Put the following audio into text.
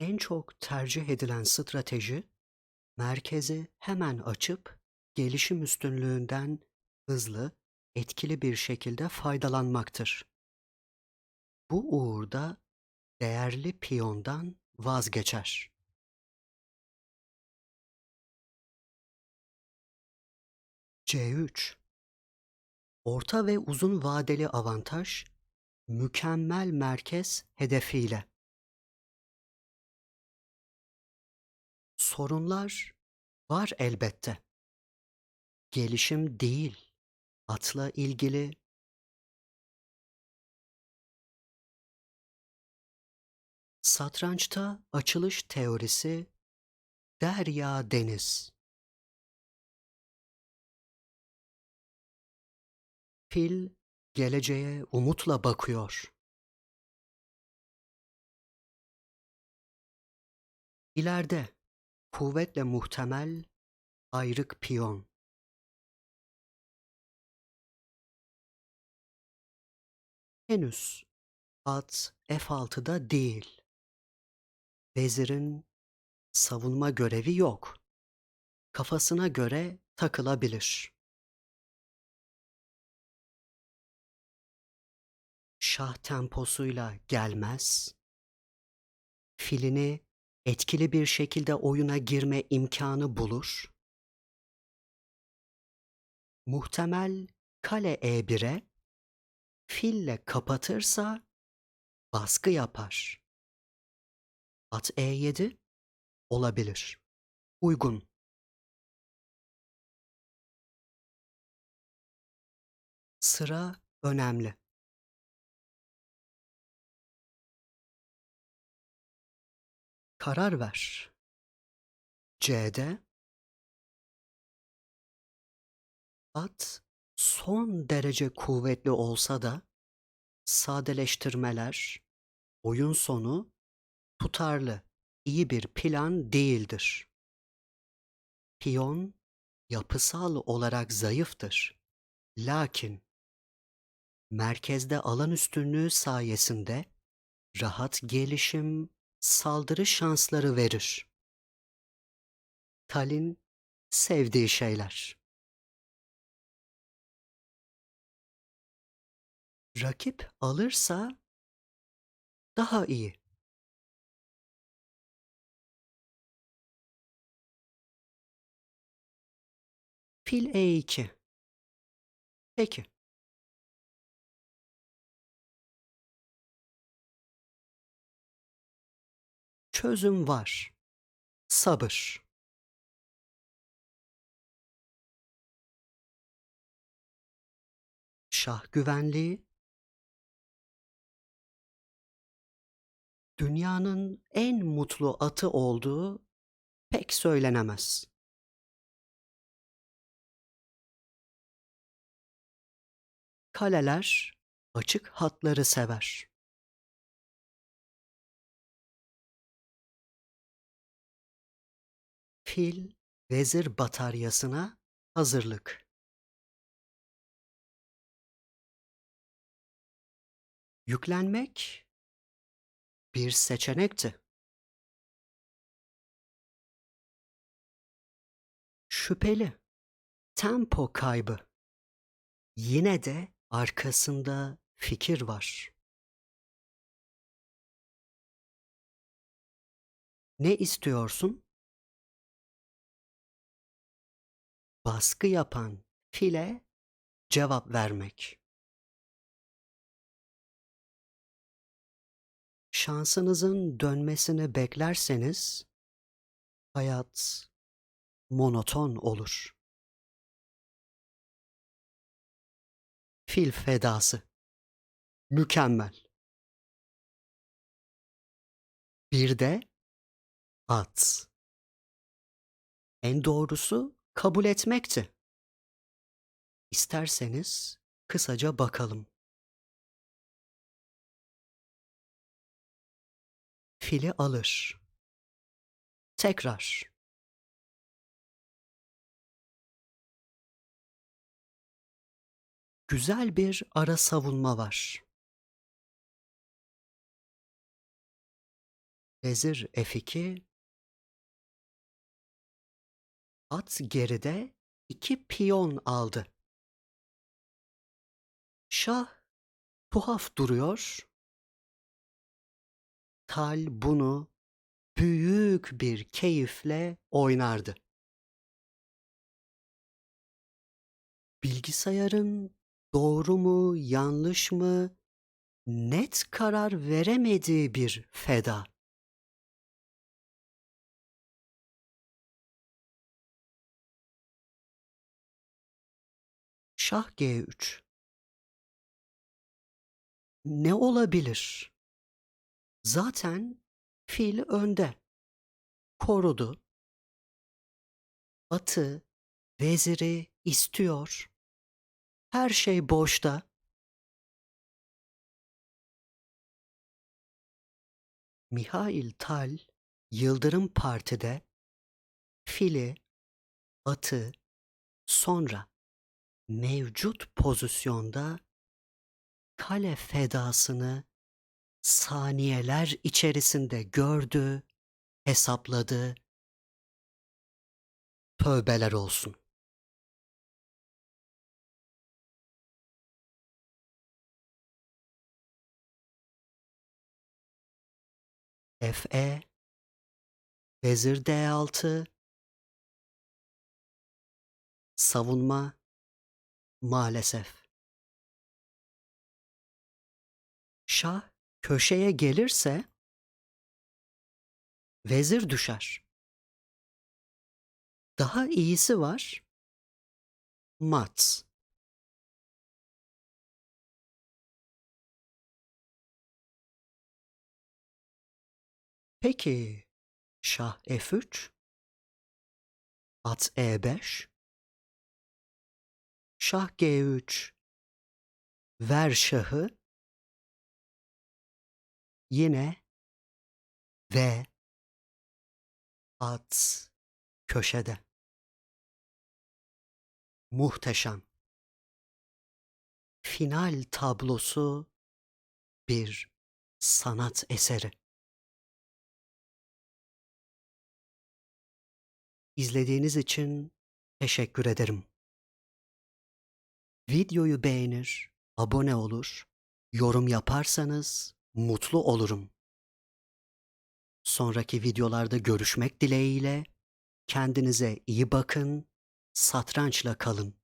En çok tercih edilen strateji, merkezi hemen açıp gelişim üstünlüğünden hızlı, etkili bir şekilde faydalanmaktır. Bu uğurda değerli piyondan vazgeçer. C3 Orta ve uzun vadeli avantaj, mükemmel merkez hedefiyle. Sorunlar var elbette. Gelişim değil, atla ilgili Satrançta açılış teorisi derya deniz. Fil geleceğe umutla bakıyor. İleride kuvvetle muhtemel ayrık piyon. Henüz at F6'da değil. Vezirin savunma görevi yok. Kafasına göre takılabilir. Şah temposuyla gelmez. Filini etkili bir şekilde oyuna girme imkanı bulur. Muhtemel kale E1'e fille kapatırsa baskı yapar. At E7 olabilir. Uygun. Sıra önemli. Karar ver. C'de at son derece kuvvetli olsa da sadeleştirmeler oyun sonu tutarlı, iyi bir plan değildir. Piyon yapısal olarak zayıftır. Lakin merkezde alan üstünlüğü sayesinde rahat gelişim, saldırı şansları verir. Talin sevdiği şeyler. Rakip alırsa daha iyi. Fil E2. Peki. Çözüm var. Sabır. Şah güvenliği dünyanın en mutlu atı olduğu pek söylenemez. Kaleler açık hatları sever. Fil vezir bataryasına hazırlık. Yüklenmek bir seçenekti. Şüpheli, tempo kaybı. Yine de arkasında fikir var. Ne istiyorsun? Baskı yapan file cevap vermek. Şansınızın dönmesini beklerseniz hayat monoton olur. Fil fedası. Mükemmel. Bir de at. En doğrusu kabul etmekti. İsterseniz kısaca bakalım. Fili alır. Tekrar. Güzel bir ara savunma var. Vezir F2 At geride iki piyon aldı. Şah tuhaf duruyor. Tal bunu büyük bir keyifle oynardı. Bilgisayarın doğru mu, yanlış mı net karar veremediği bir feda. Şah G3. Ne olabilir? Zaten fil önde. Korudu. Atı, veziri istiyor. Her şey boşta. Mihail Tal, Yıldırım Parti'de fili, atı, sonra mevcut pozisyonda kale fedasını saniyeler içerisinde gördü, hesapladı. Tövbeler olsun. Fe Vezir D6 Savunma maalesef. Şah köşeye gelirse vezir düşer. Daha iyisi var. Mat. Peki şah F3 at E5 şah G3 ver şahı yine ve at köşede. Muhteşem. Final tablosu bir sanat eseri. İzlediğiniz için teşekkür ederim. Videoyu beğenir, abone olur, yorum yaparsanız mutlu olurum. Sonraki videolarda görüşmek dileğiyle kendinize iyi bakın, satrançla kalın.